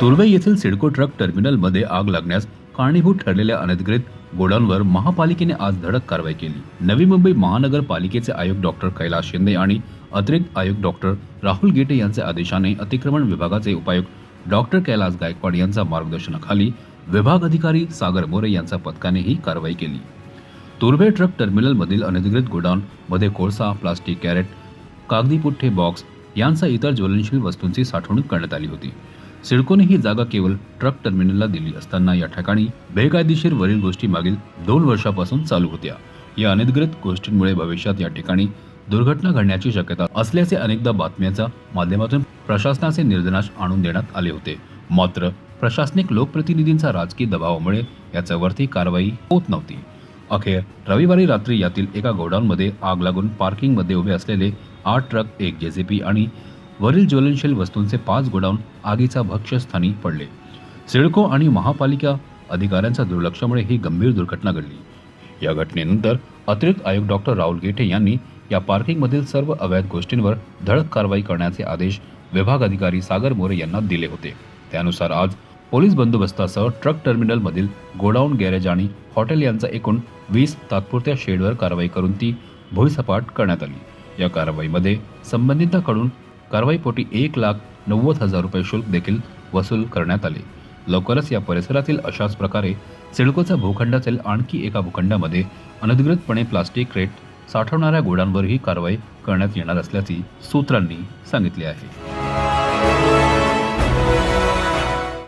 तुर्वे येथील सिडको ट्रक टर्मिनलमध्ये आग लागण्यास कारणीभूत ठरलेल्या अनधिकृत गोडाऊनवर महापालिकेने आज धडक कारवाई केली. नवी मुंबई महानगरपालिकेचे आयुक्त डॉक्टर कैलास शिंदे आणि अतिरिक्त आयुक्त डॉक्टर राहुल गेटे यांच्या आदेशाने अतिक्रमण विभागाचे उपायुक्त डॉक्टर कैलास गायकवाड यांच्या मार्गदर्शनाखाली विभाग अधिकारी सागर मोरे यांच्या पथकाने ही कारवाई केली. तुर्भे ट्रक टर्मिनलमधील अनधिकृत गोडाऊन मध्ये कोळसा प्लास्टिक कॅरेट कागदी पुठ्ठे बॉक्स यांचा इतर ज्वलनशील वस्तूंची साठवणूक करण्यात आली होती. सिडकोने ही जागा केवळ ट्रक टर्मिनलला दिली असताना या ठिकाणी बेकायदेशीर वरील गोष्टी मागील दोन वर्षापासून चालू होत्या. या अनधिकृत गोष्टींमुळे भविष्यात या ठिकाणी दुर्घटना घडण्याची शक्यता असल्याचे अनेकदा बातम्यांच्या माध्यमातून प्रशासनाचे निर्देश आणून देण्यात आले होते. मात्र प्रशासनिक लोकप्रतिनिधींचा राजकीय दबावामुळे याच्यावरती कारवाई होत नव्हती. अखेर रविवारी रात्री यातील एका गोडाऊनमध्ये आग लागून पार्किंगमध्ये उभे असलेले आठ ट्रक एक जेसीपी आणि वरील ज्वलनशील वस्तूंचे पाच गोडाऊन आगीचा भक्ष्यस्थानी पडले. सिडको आणि महापालिका अधिकाऱ्यांच्या दुर्लक्षामुळे ही गंभीर दुर्घटना घडली. या घटनेनंतर अतिरिक्त आयुक्त डॉक्टर राहुल गेठे यांनी या पार्किंगमधील सर्व अवैध गोष्टींवर धडक कारवाई करण्याचे आदेश विभाग अधिकारी सागर मोरे यांना दिले होते. त्यानुसार आज पोलीस बंदोबस्तासह ट्रक टर्मिनलमधील गोडाऊन गॅरेज आणि हॉटेल यांचा एकूण वीस तात्पुरत्या शेडवर कारवाई करून ती भुईसपाट करण्यात आली. या कारवाईमध्ये संबंधितांकडून कारवाईपोटी एक लाख नव्वद हजार रुपये शुल्क देखील वसूल करण्यात आले. लवकरच या परिसरातील अशाच प्रकारे सिडकोचा भूखंडातील आणखी एका भूखंडामध्ये अनधिकृतपणे प्लास्टिक क्रेट साठवणाऱ्या गोडांवरही कारवाई करण्यात येणार असल्याचे सूत्रांनी सांगितले आहे.